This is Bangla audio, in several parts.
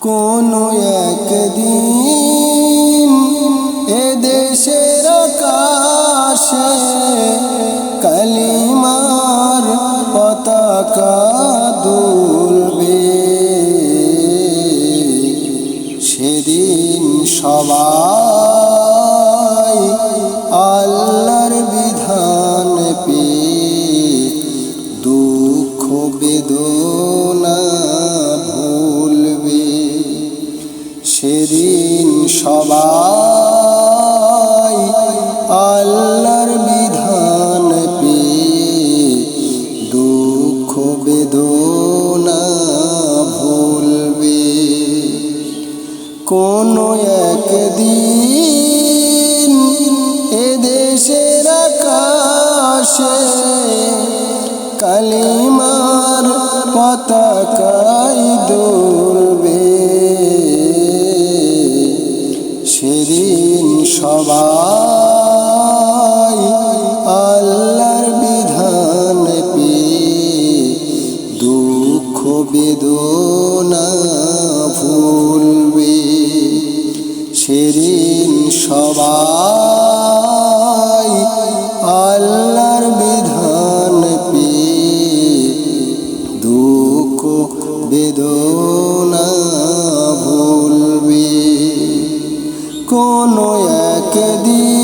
কোনো একদিন এ দেশের আকাশে কালিমার পতাকা দুলবে। সেদিন সবাই আল্লাহর বিধান পে দুঃখ, বেদনা একদিন এদেশের আকাশে কালিমার পতাকাই সেদিন সবাই আল্লাহর বিধান পে দুঃখ বেদনা ভুলবে। কোনো একদিন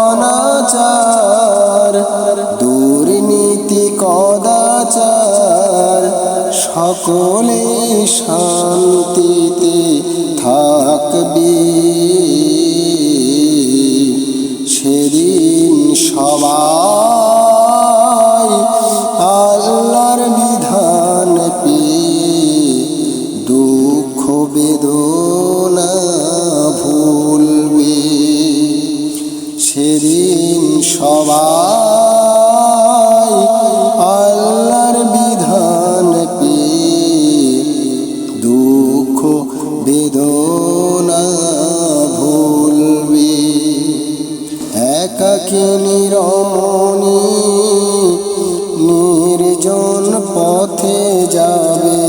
অনাচার দুর্নীতি কদাচার সকলে শান্তিতে থাকবি। সেদিন সবাই বেদনা ভুলবে। একাকিনী রমণী নির্জন পথে যাবে।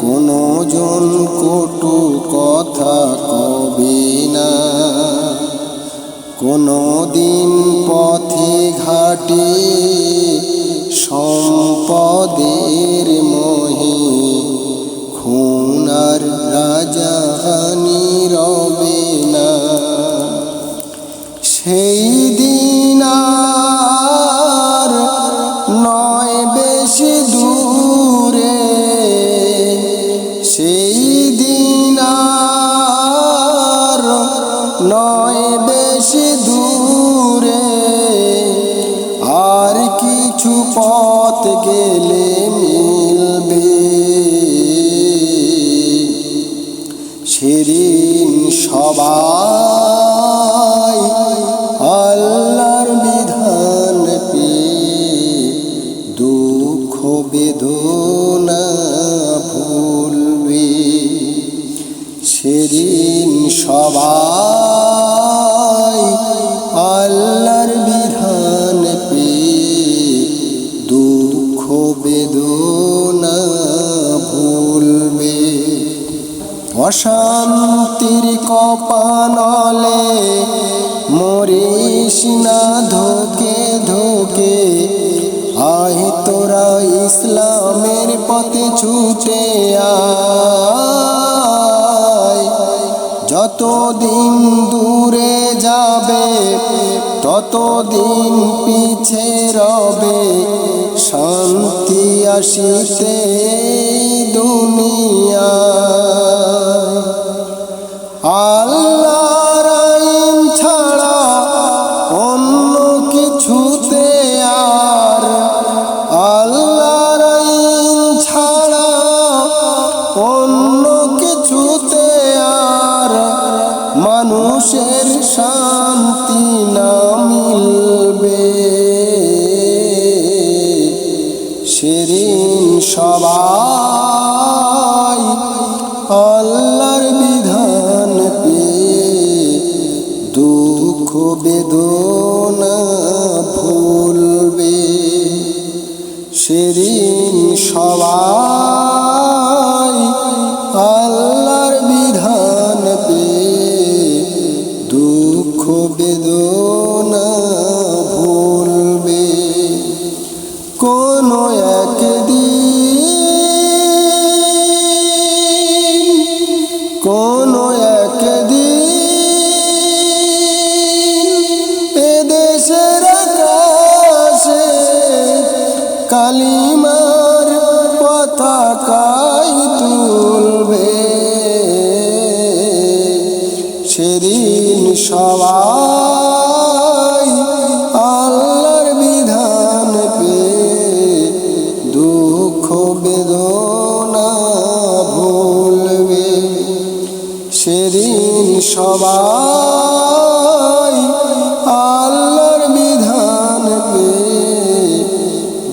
কোনো জন কটু কথা কবে না। কোনো দিন পথে ঘাটে সম্পদের সেই দিন নয় বেশি দূরে। সেই দিন নয় বেশি দূরে। আর কিছু পথ গেলে মিলবে। অশান্তির কপানলে মরিস না ধোকে ধোকে। আয় তোরা ইসলামের পথে ছুটে যতদিন দূরে যাবে, ততদিন পিছে রবে। শান্তি আসিতে দুনিয়া সবাই আল্লাহর বিধান পেয়ে দুঃখ বেদনা ভুলবে সেদিন সবাই আল্লাহর বিধান পেয়ে দুঃখ বেদনা ভুলবে। সেদিন সবাই আল্লাহর বিধান পে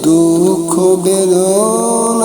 দুঃখ বেদনা